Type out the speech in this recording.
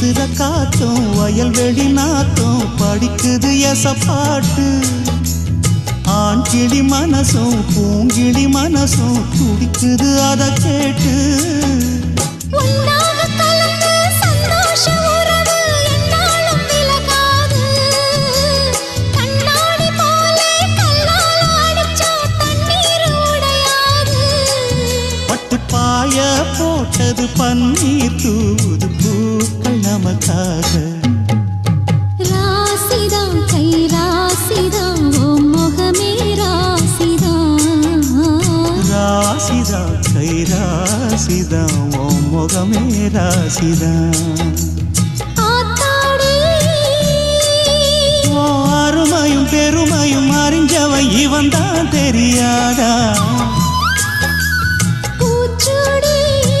வீசுற காத்தும் வயல்வெளி நாத்தும் படிக்குது எச பாட்டு. ஆண் கிளி மனசும் பூங்கிளி மனசும் துடிக்குது அத கேட்டு. உன்னாக கலந்து சந்தோஷ உறவு ராசிதா கை ராசிதா ஓ முகமே ராசிதா அருமையும் பெருமையும் அறிஞ்சவன் இவன் தான் தெரியாதா?